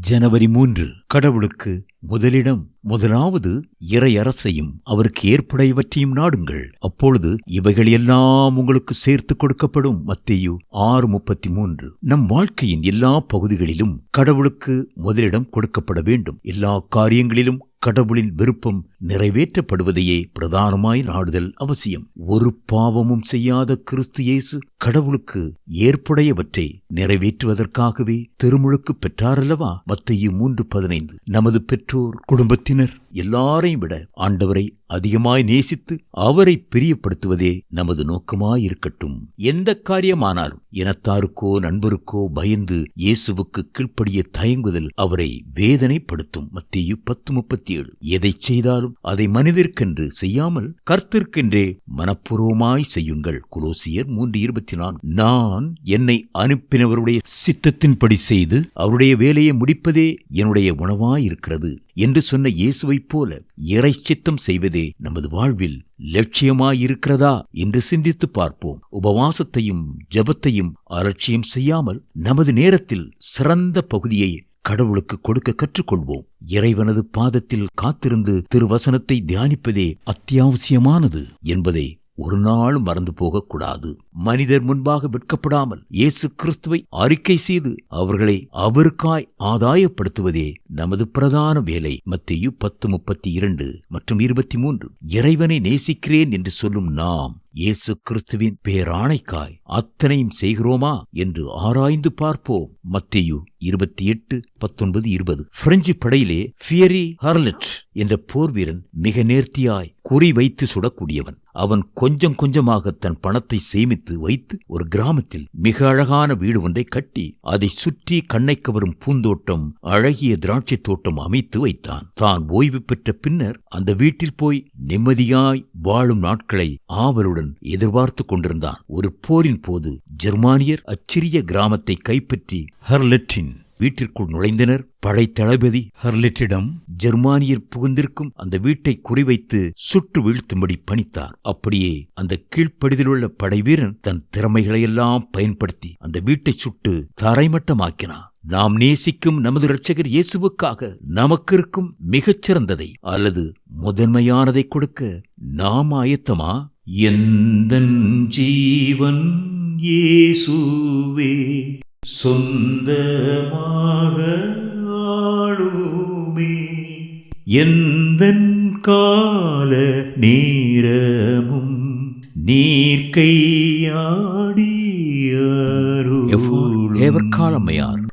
ஜனவரி மூன்று. கடவுளுக்கு முதலிடம் முதலாவது இறையரசையும் அவருக்கு ஏற்புடையவற்றையும் நாடுங்கள். அப்பொழுது இவைகள் எல்லாம் உங்களுக்கு சேர்த்து கொடுக்கப்படும். மத்தியு ஆறு முப்பத்தி மூன்று நம் வாழ்க்கையின் எல்லா பகுதிகளிலும் கடவுளுக்கு முதலிடம் கொடுக்கப்பட வேண்டும். எல்லா காரியங்களிலும் கடவுளின் விருப்பம் நிறைவேற்றப்படுவதையே பிரதானமாய் நாடுதல் அவசியம். ஒரு பாவமும் செய்யாத கிறிஸ்து இயேசு கடவுளுக்கு ஏற்புடையவற்றை நிறைவேற்றுவதற்காகவே திருமுழுக்கு பெற்றாரல்லவா? மத்தையு மூன்று பதினைந்து. நமது பெற்றோர் குடும்பத்தினர் எல்லாரையும் விட ஆண்டவரை அதிகமாய் நேசித்து அவரை பிரியப்படுத்துவதே நமது நோக்கமாயிருக்கட்டும். எந்த காரியமானாலும் இனத்தாருக்கோ நண்பருக்கோ பயந்து இயேசுவுக்கு கீழ்ப்படிய தயங்குதல் அவரை வேதனைப்படுத்தும். மத்தியு பத்து முப்பத்தி ஏழு எதை செய்தாலும் அதை மனிதர்க்கென்று செய்யாமல் கர்த்திற்கென்றே மனப்பூர்வமாய் செய்யுங்கள். குலோசியர் மூன்று இருபத்தி நான்கு. நான் என்னை அனுப்பினவருடைய சித்தத்தின்படி செய்து அவருடைய வேலையை முடிப்பதே என்னுடைய உணவாயிருக்கிறது. என்று சொன்ன இயேசுவைப் போல இறைச்சித்தம் செய்வதே நமது வாழ்வில் லட்சியமாயிருக்கிறதா என்று சிந்தித்து பார்ப்போம். உபவாசத்தையும் ஜபத்தையும் அலட்சியம் செய்யாமல் நமது நேரத்தில் சிறந்த பகுதியை கடவுளுக்கு கொடுக்க கற்றுக்கொள்வோம். இறைவனது பாதத்தில் காத்திருந்து திருவசனத்தை தியானிப்பதே அத்தியாவசியமானது என்பதை ஒரு நாள் மறந்து போகக்கூடாது. மனிதர் முன்பாக வெட்கப்படாமல் இயேசு கிறிஸ்துவை அறிக்கை செய்து அவர்களை அவருக்காய் ஆதாயப்படுத்துவதே நமது பிரதான வேலை. மத்தியு பத்து முப்பத்தி இரண்டு மற்றும் இருபத்தி மூன்று. இறைவனை நேசிக்கிறேன் என்று சொல்லும் நாம் இயேசு கிறிஸ்துவின் பேராணைக்காய் அத்தனையும் செய்கிறோமா என்று ஆராய்ந்து பார்ப்போம். மத்தேயு இருபத்தி எட்டு பத்தொன்பது இருபது. பிரெஞ்சு படையிலே ஃபியரி ஹர்லெட் என்ற போர் வீரன் மிக நேர்த்தியாய் குறி வைத்து சுடக்கூடியவன். அவன் கொஞ்சம் கொஞ்சமாக தன் பணத்தை சேமித்து வைத்து ஒரு கிராமத்தில் மிக அழகான வீடு ஒன்றை கட்டி அதை சுற்றி கண்ணை கவரும் பூந்தோட்டம் அழகிய திராட்சை தோட்டம் அமைத்து வைத்தான். தான் ஓய்வு பெற்ற பின்னர் அந்த வீட்டில் போய் நிம்மதியாய் வாழும் நாட்களை ஆவலுடன் எதிர்பார்த்து கொண்டிருந்தான். ஒரு போரின் போது ஜெர்மானியர் அச்சிறிய கிராமத்தை கைப்பற்றி ஹர்லெட்டின் வீட்டிற்குள் நுழைந்தனர். படை தளபதி ஹர்லெட்டிடம் ஜெர்மானியர் புகுந்திருக்கும் அந்த வீட்டை குறிவைத்து சுட்டு வீழ்த்தும்படி பணித்தார். அப்படியே அந்த கீழ்ப்படிதிலுள்ள படைவீரன் தன் திறமைகளையெல்லாம் பயன்படுத்தி அந்த வீட்டை சுட்டு தரைமட்டமாக்கினான். நாம் நேசிக்கும் நமது இரட்சகர் இயேசுவுக்காக நமக்கு இருக்கும் மிகச்சிறந்ததை அல்லது முதன்மையானதை கொடுக்க நாம் ஆயத்தமா? எந்த ஜீவன் இயேசுவே சொந்தமாக ஆளுமே. எந்த கால நேரமும் நீர்க்கையாடியாரோ எவர் காலமையார்